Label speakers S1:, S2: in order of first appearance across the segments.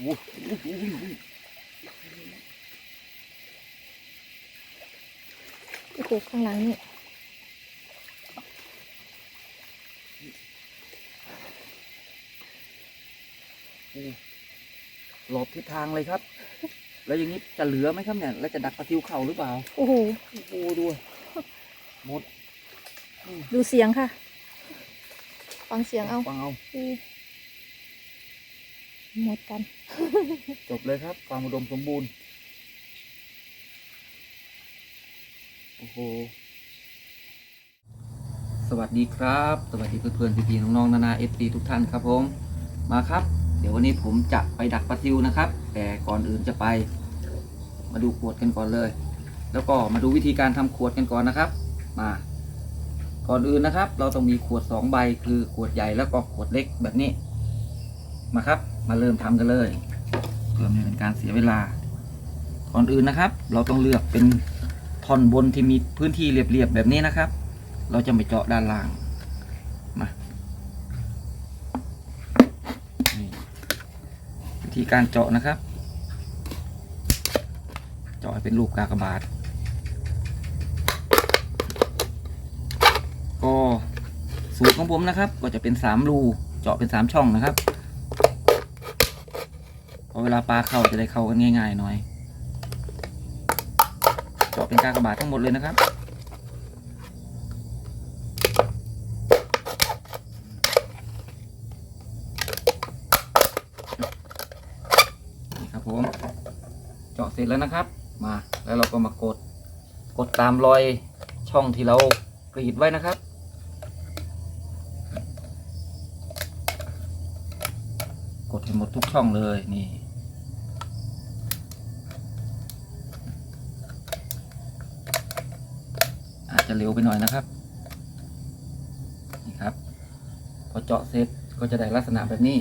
S1: โอ้โหโอ้โหโอ้โห
S2: โอ้โหข้างหลังนี่
S1: หลบทิศทางเลยครับ แล้วอย่างนี้จะเหลือไหมครับเนี่ย แล้วจะดักปลาซิวเข่าหรือเปล่า
S2: โอ้โห
S1: โอ้โหดูหมด
S2: ดูเสียงค่ะ ฟังเสียงเอา
S1: ฟังเอา
S2: อือ หมดกัน
S1: จบเลยครับความอุดมสมบูรณ์ โอ้โห สวัสดีครับ สวัสดีเพื่อนๆพี่ๆน้องๆนานาเอฟซีทุกท่านครับผม มาครับ เดี๋ยววันนี้ผมจะไปดักปลาซิวนะครับ แต่ก่อนอื่นจะไป มาดูขวดกันก่อนเลย แล้วก็มาดูวิธีการทำขวดกันก่อนนะครับ มา ก่อนอื่นนะครับ เราต้องมีขวดสองใบคือขวดใหญ่แล้วก็ขวดเล็กแบบนี้ มาครับ มาเริ่มทำกันเลยเพื่อไม่เป็นการเสียเวลา ก่อนอื่นนะครับ เราต้องเลือกเป็นท่อนบนที่มีพื้นที่เรียบๆแบบนี้นะครับ เราจะไม่เจาะด้านล่างมาวิธีการเจาะนะครับ เจาะเป็นรูปกากบาทก็สูตรของผมนะครับ ก็จะเป็นสามรูเจาะเป็นสามช่องนะครับ อเวลาปลาเข้าจะได้เข้ากันง่ายๆหน่อยเจาะเป็นกากบาททั้งหมดเลยนะครับนี่ครับผมเจาะเสร็จแล้วนะครับ มาแล้วเราก็มากดกดตามรอยช่องที่เรากรีดไว้นะครับกดให้หมดทุกช่องเลยนี่ อา จะเร็วไปหน่อยนะครับนี่ครับ พอเจาะเสร็จก็จะได้ลักษณะแบบนี้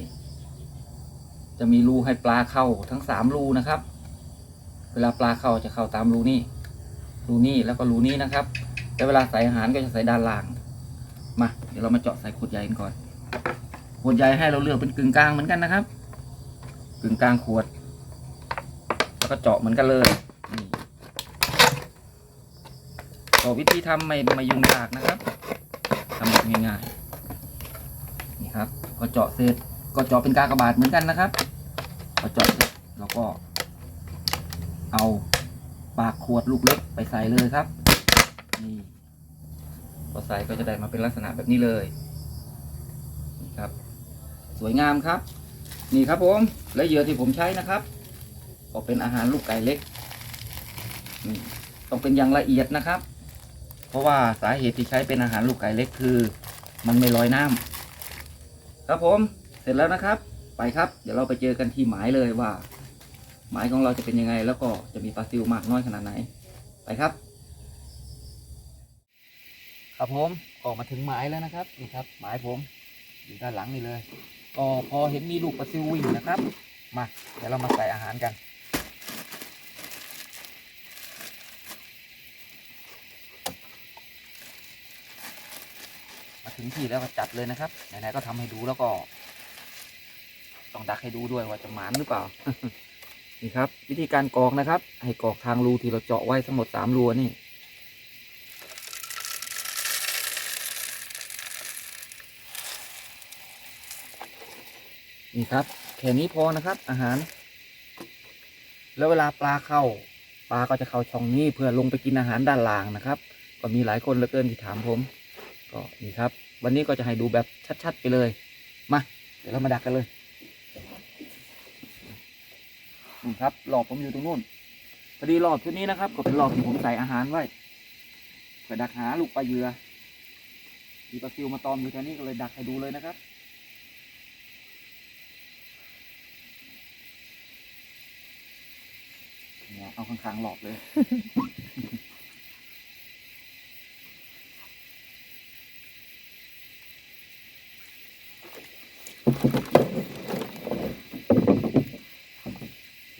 S1: จะมีรูให้ปลาเข้าทั้งสามรูนะครับ เวลาปลาเข้าจะเข้าตามรูนี้รูนี้แล้วก็รูนี้นะครับแต่เวลาใส่อาหารก็จะใส่ด้านล่าง มา เดี๋ยวเรามาเจาะใส่ขวดใหญ่กันก่อน ขวดใหญ่ให้เราเลือกเป็นกึ่งกลางเหมือนกันนะครับ กึ่งกลางขวด แล้วก็เจาะเหมือนกันเลยนี่ ก็วิธีทำไม่ไม่ยุ่งยากนะครับทำแบบง่ายๆนี่ครับพอเจาะเสร็จก็เจาะเป็นกากบาทเหมือนกันนะครับพอเจาะเสร็จเราก็ เอาปากขวดลูกเล็กไปใส่เลยครับนี่พอใส่ก็จะได้มาเป็นลักษณะแบบนี้เลยนี่ครับ สวยงามครับ นี่ครับผมและเหยื่อที่ผมใช้นะครับก็เป็นอาหารลูกไก่เล็กนี่ต้องเป็นอย่างละเอียดนะครับ เพราะว่าสาเหตุที่ใช้เป็นอาหารลูกไก่เล็กคือ มันไม่ลอยน้ำครับผมเสร็จแล้วนะครับ ไปครับ เดี๋ยวเราไปเจอกันที่หมายเลยว่า หมายของเราจะเป็นยังไง แล้วก็จะมีปลาซิวมากน้อยขนาดไหน ไปครับ ครับผมออกมาถึงหมายแล้วนะครับนี่ครับ หมายผม อยู่ด้านหลังนี่เลย ก็พอเห็นมีลูกปลาซิววิ่งนะครับ มา เดี๋ยวเรามาใส่อาหารกัน ถึงที่แล้วก็จัดเลยนะครับไหนๆก็ทำให้ดูแล้วก็ ต้องดักให้ดูด้วยว่าจะหมานหรือเปล่า นี่ครับ วิธีการกรอกนะครับ ให้กรอกทางรูที่เราเจาะไว้ทั้งหมดสามรูนี่นี่ครับแค่นี้พอนะครับ อาหาร แล้วเวลาปลาเข้า ปลาก็จะเข้าช่องนี้เพื่อลงไปกินอาหารด้านล่างนะครับ ก็มีหลายคนเหลือเกินที่ถามผม ก็นี่ครับ วันนี้ก็จะให้ดูแบบชัดๆไปเลย มา เดี๋ยวเรามาดักกันเลยนี่ครับหลอบผมอยู่ตรงนู้นพอดีหลอบชุดนี้นะครับ ก็เป็นหลอบที่ผมใส่อาหารไว้เพื่อดักหาลูกปลาเหยื่อมีปลาซิวมาตอมอยู่แถวนี้ก็เลยดักให้ดูเลยนะครับเนี่ยเอาข้างๆหลอบเลย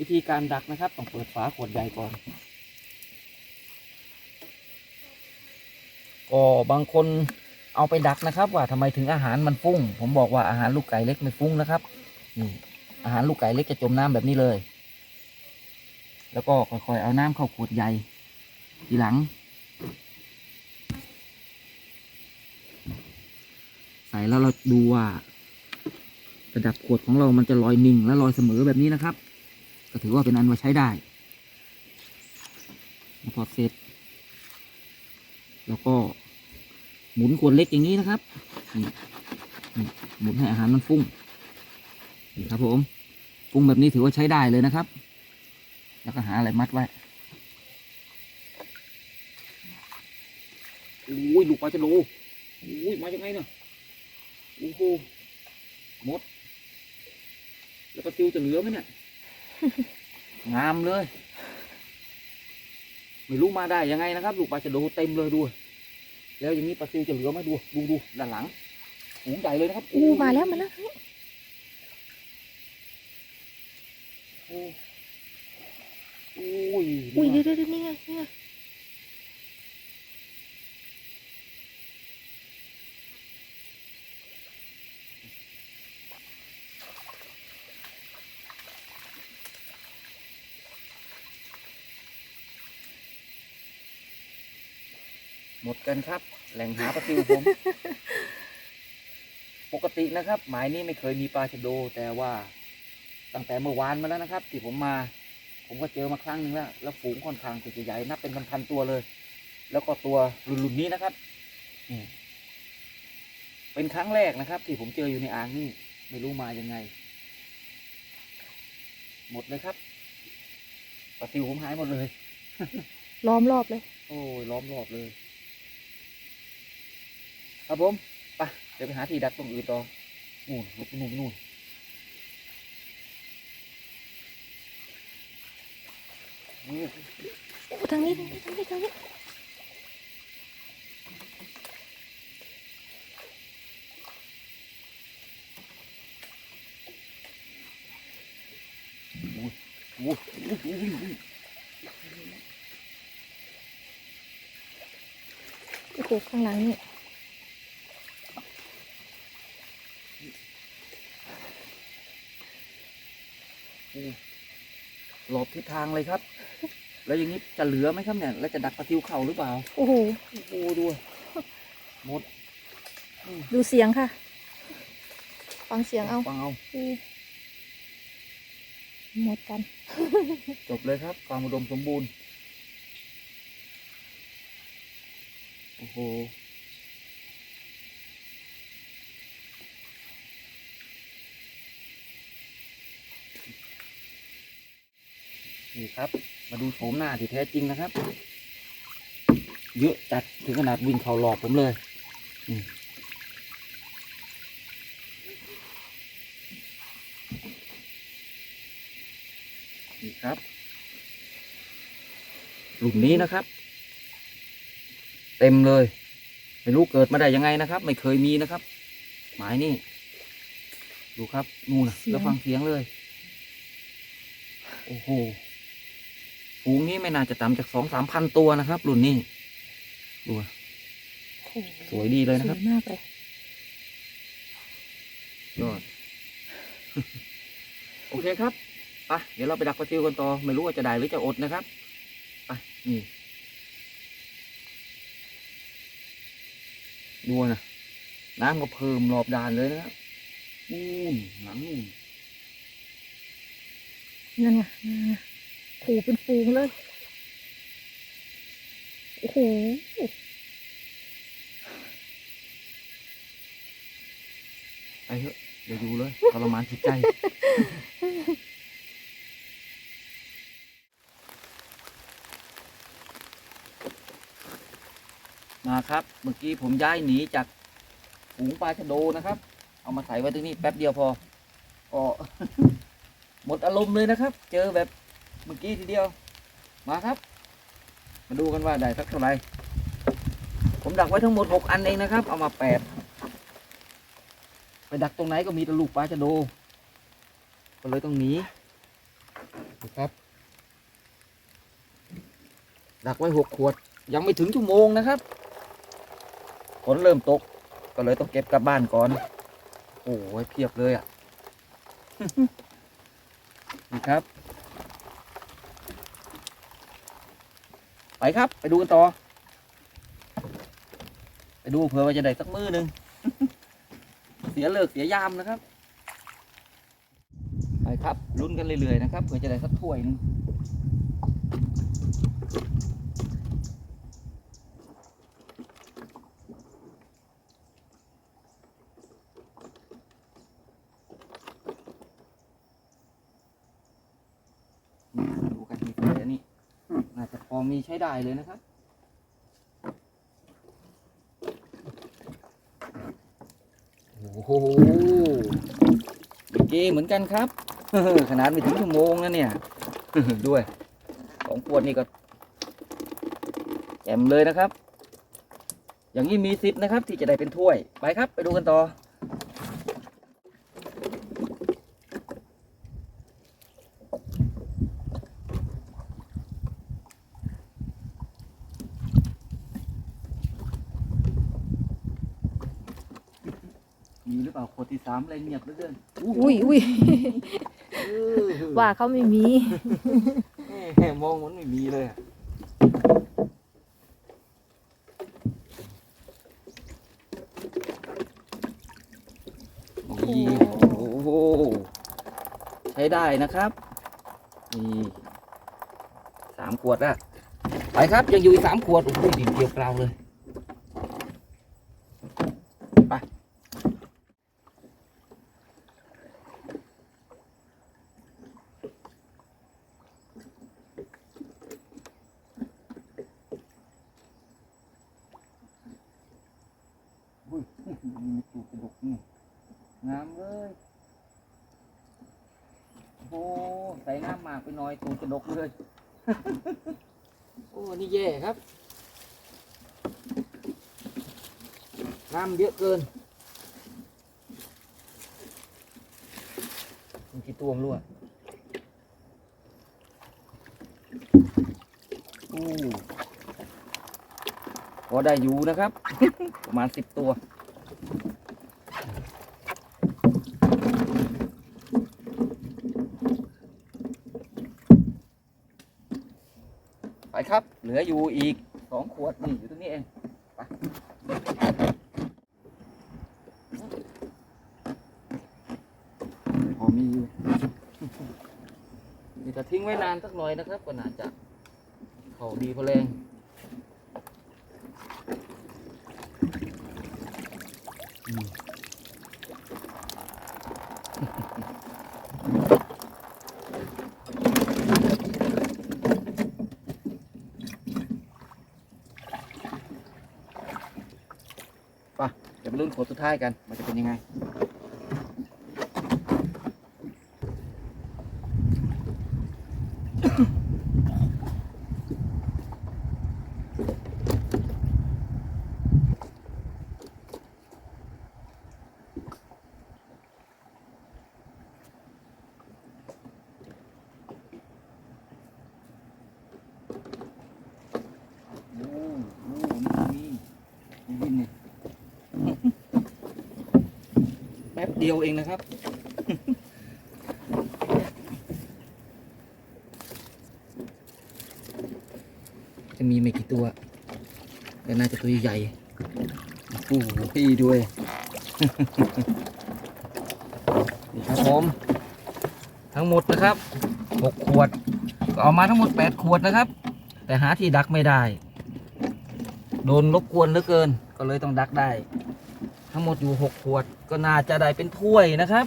S1: ธีการดักนะครับต้องเปิดฝาขวดใหญ่ก่อน ก็บางคนเอาไปดักนะครับ ว่าทำไมถึงอาหารมันฟุ้ง ผมบอกว่าอาหารลูกไก่เล็กไม่ฟุ้งนะครับนี่อาหารลูกไก่เล็กจะจมน้ำแบบนี้เลย แล้วก็ค่อยๆเอาน้ำเข้าขวดใหญ่ทีหลัง ใส่แล้วเราดูว่าระดับขวดของเรามันจะลอยนิ่งและลอยเสมอแบบนี้นะครับ ก็ถือว่าเป็นอันว่าใช้ได้พอเสร็จ แล้วก็หมุนขวดเล็กอย่างนี้นะครับนี่หมุนให้อาหารมันฟุ้งนี่ครับผมฟุ้งแบบนี้ถือว่าใช้ได้เลยนะครับ แล้วก็หาอะไรมัดไว้โอ้ยลูกปลาจะโลโอ้ยมาจากไงเนี่ยโอ้โหหมด แล้วก็ติวจะเหลือไหมเนี่ย งามเลย ไม่รู้มาได้ยังไงนะครับลูกปลาจะโลเต็มเลยดู แล้วอย่างนี้ปลาซิวจะเหลือไหมดูดูดูด้านหลังหูใหญ่เลยนะครับ
S2: อู้มาแล้วมาแล้ว
S1: โอ้โอ้ย
S2: อุ้ย
S1: นี่
S2: เดี๋ยว
S1: ว่ะ
S2: เดี๋ยวนี่ไงนี่ไง
S1: หมดกันครับ แหล่งหาปลาซิวผม ปกตินะครับ หมายนี้ไม่เคยมีปลาชะโด แต่ว่าตั้งแต่เมื่อวานมาแล้วนะครับ ที่ผมมา ผมก็เจอมาครั้งหนึ่งแล้ว แล้วฝูงค่อนข้างจะใหญ่นับเป็นพันๆตัวเลย แล้วก็ตัวรุ่นๆนี้นะครับนี่เป็นครั้งแรกนะครับ ที่ผมเจออยู่ในอ่างนี่ไม่รู้มายังไง หมดเลยครับปลาซิวผมหายหมดเลย
S2: ล้อมรอบเลย
S1: โอ้ยล้อมรอบเลย ครับผมไปเดี๋ยวไปหาที่ดักตรงอื่นต่อนู่นนู่นนู่นนู่น
S2: อู้ทางนี้ทางนี้ทางนี้ทางนี้
S1: โอ้ยโอ้ยโอ้ยโอ้ย
S2: โอ้โหข้างหลังนี่
S1: หลบ ทิศทางเลยครับ แล้วอย่างนี้จะเหลือไหมครับเนี่ย แล้วจะดักปลาทิวเข่าหรือเปล่า
S2: โอ้โห
S1: โอ้โหดูหมด
S2: ดูเสียงค่ะ ฟังเสียงเอา
S1: ฟังเอา
S2: อู้หมดกัน
S1: จบเลยครับความอุดมสมบูรณ์ โอ้โห นี่ครับ มาดูโฉมหน้าที่แท้จริงนะครับ เยอะจัดถึงขนาดวิ่งเข่าหลอกผมเลยอืมนี่ครับหลุมนี้นะครับ เต็มเลย ไม่รู้เกิดมาได้ยังไงนะครับ ไม่เคยมีนะครับ หมายนี่ ดูครับ นู่นนะ
S2: เสียง
S1: แล้วฟังเสียงเลย โอ้โห ฝูงนี้ไม่น่าจะต่ำจากสองสามพันตัวนะครับ รุ่นนี้ดูอะ
S2: โอ้โห
S1: สวยดีเลยนะ
S2: ส
S1: ครั
S2: ว
S1: บ
S2: ยมากเลย
S1: ยอดโอเคครับไปเดี๋ยวเราไปดักปลาซิวกันต่อ ไม่รู้ว่าจะได้หรือจะอดนะครับไปนี่ดูนะน้ำก็เพิ่มรอบด่านเลยนะครับนู่นหลังนู่น
S2: นั่นไงนั่นไง ขู่เป็นฟูงเลย โอ้โห
S1: ไปเถอะเดี๋ยวอยู่เลยทรมานจิตใจมาครับ เมื่อกี้ผมย้ายหนีจากฝูงปลาชะโดนะครับ เอามาใส่ไว้ตรงนี้แป๊บเดียวพอก็หมดอารมณ์เลยนะครับ เจอแบบ มื่อกี้ทีเดียว มาครับ มาดูกันว่าได้สักเท่าไหร่ผมดักไว้ทั้งหมดหกอันเองนะครับ เอามาแปดไปดักตรงไหนก็มีต่ลูกปลาชะโดก็เลยต้องหนีนะครับ ดักไว้หกขวด ยังไม่ถึงชั่วโมงนะครับฝนเริ่มตก ก็เลยต้องเก็บกลับบ้านก่อน โอ้ยเพียบเลยอะนี่ครับ ไปครับ ไปดูกันต่อ ไปดูเผื่อว่าจะได้สักมือหนึ่งเสียเลิกเสียยามนะครับ ไปครับลุ้นกันเรื่อยๆนะครับเผื่อจะได้สักถ้วยหนึงนี่ดูกันทีเดียวนี่ น่าจะพอมีใช้ได้เลยนะครับ โอ้โหเกเหมือนกันครับ ขนาดไม่ถึงชั่วโมงนะเนี่ย ด้วยสองขวดนี่ก็แจ่มเลยนะครับ อย่างนี้มีสิทธิ์นะครับ ที่จะได้เป็นถ้วย ไปครับ ไปดูกันต่อ มีหรือเปล่าขวดที่สามอะไรเงียบเหลือเกิน
S2: อุ้ยอุ้ย
S1: เออ
S2: ว่าเขาไม่มี
S1: แหม่มองมันไม่มีเลยอะนี่โอ้โหใช้ได้นะครับนี่สามขวดละไปครับยังอยู่อีกสามขวดโอ้โหดินเกลียวกราวเลย ไป อุ้ยมีตูดกระดกนี่งามเลย โอ้ใส่น้ำ หมากไปหน่อยตูดกระดกเลย โอ้นี่แย่ครับ น้ำเยอะเกินมันกี่ตัวมรั่วอู้พอได้อยู่นะครับ ประมาณสิบตัว ครับ เหลืออยู่อีกสองขวดนี่อยู่ตรงนี้เองไปพอมีอยู่นี่ถ้าทิ้งไว้นานสักหน่อยนะครับก็น่าจะเขาดีพอแรงอืม ไปเดี๋ยวไป ลุ้นผลสุดท้ายกันมันจะเป็นยังไง โอ้โหนี่มีมีวินเนี่ย แป๊บ เดียวเองนะครับ จะมีไม่กี่ตัว แต่น่าจะตัวใหญ่โอ้โหพี่ด้วยนี่ครับผม ทั้งหมดนะครับหกขวด ก็เอามาทั้งหมดแปดขวดนะครับ แต่หาที่ดักไม่ได้ โดนรบกวนเหลือเกิน ก็เลยต้องดักได้ ทั้งหมดอยู่หกขวด ก็น่าจะได้เป็นถ้วยนะครับ